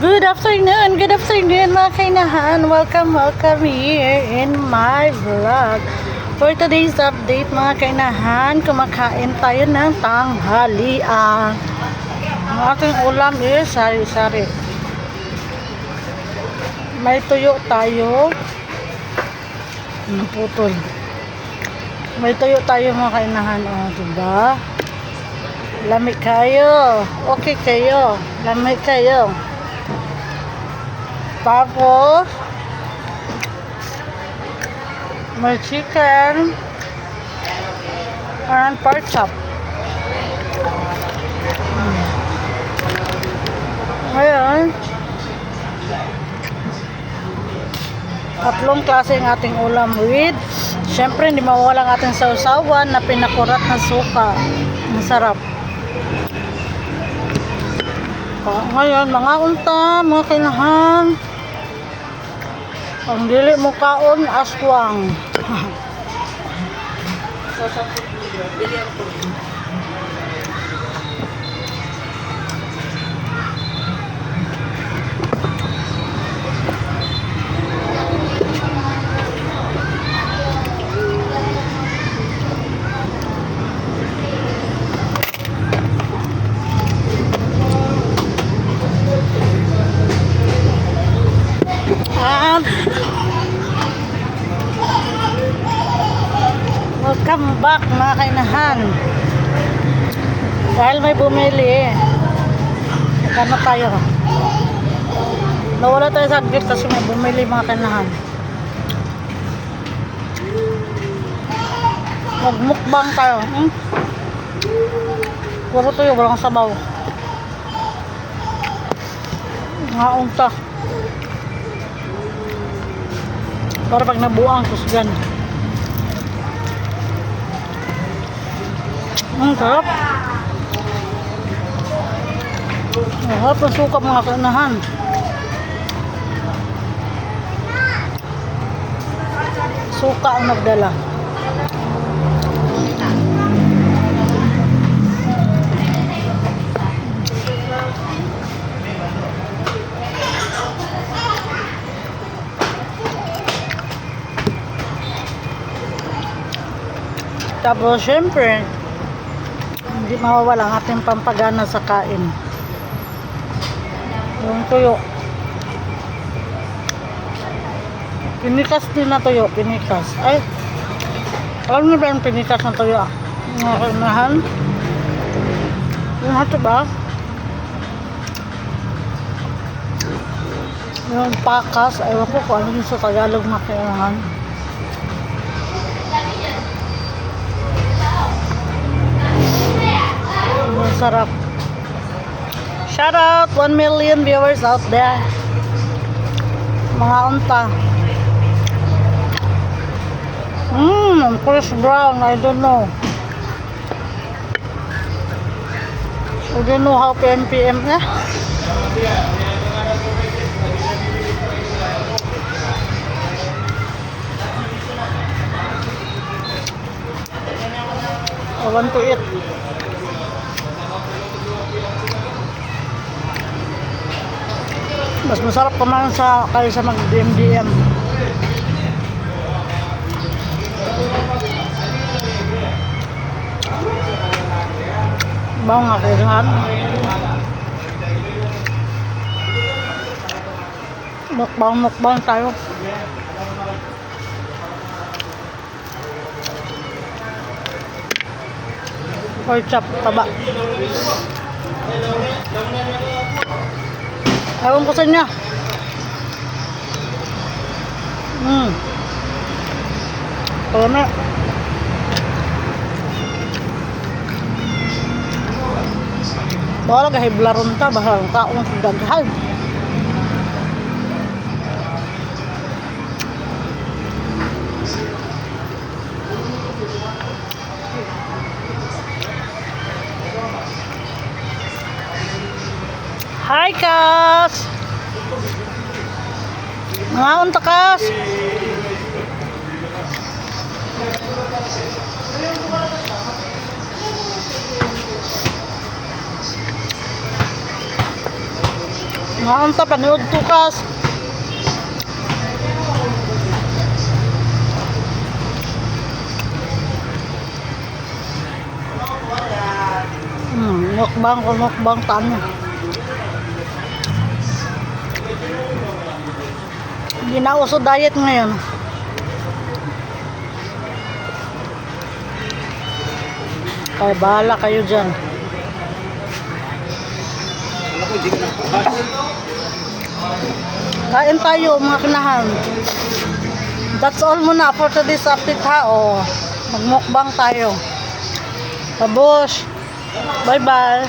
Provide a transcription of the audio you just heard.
Good afternoon, good afternoon mga kainahan. Welcome, welcome here in my vlog. For today's update mga kainahan, kumakain tayo ng tanghalian. Ang ating ulam is sari-sari. May tuyo tayo. Naputol. May tuyo tayo mga kainahan. O, diba? Lamig kayo. Okay kayo. Lamig kayo. Tapos, may chicken and pork chop. Hmm. Ngayon, tatlong klase ang ating ulam with syempre hindi mawala ang ating sausawan na pinakurat na suka. Masarap. Ah, ngayon, mga unta, mga kinahan. Ang dili mo kaon, aswang. At welcome back mga kainahan. Dahil may bumili eh. Magkano tayo? Nawala tayo sa gift kasi may bumili mga kainahan. Magmukbang tayo. Hmm? Puro tayo, walang sabaw. Nga unta. Para pag nabuang, kusgan. Ang sarap. Ang sarap ng suka mga kanahan. Suka ang nagdala. Tapos, syempre, hindi mawawala ang ating pampagana sa kain. Yung tuyo. Pinikas din na tuyo, pinikas. Ay, alam niyo ba yung pinikas ng tuyo? Mga kaimahan? Yung hato ba? Yung pakas, ewan ko kung ano yung sa Tagalog na kailangan. Sarap. Shout out 1 million viewers out there. Mga unta. Mmm, Chris Brown, I don't know. I don't know how PMPM eh. I want to eat. Mas masarap kumain sa kaysa mag DMDM. Bawang nga kailangan. Mukbang mukbang tayo. Pork chop, taba. Ewan ko sa inyo. Hmm. Kami. Baka gahiblaron ta, baka kaong daghan. Hi, Kas! Mga unta, Kas! Naanta panood tukas. Hmm, mukbang ko mukbang tanya. Hindi na diet ngayon. Kaya bahala kayo dyan. Kain tayo mga kinahan. That's all muna for today's update ha. O, magmukbang tayo. Babush. Bye-bye.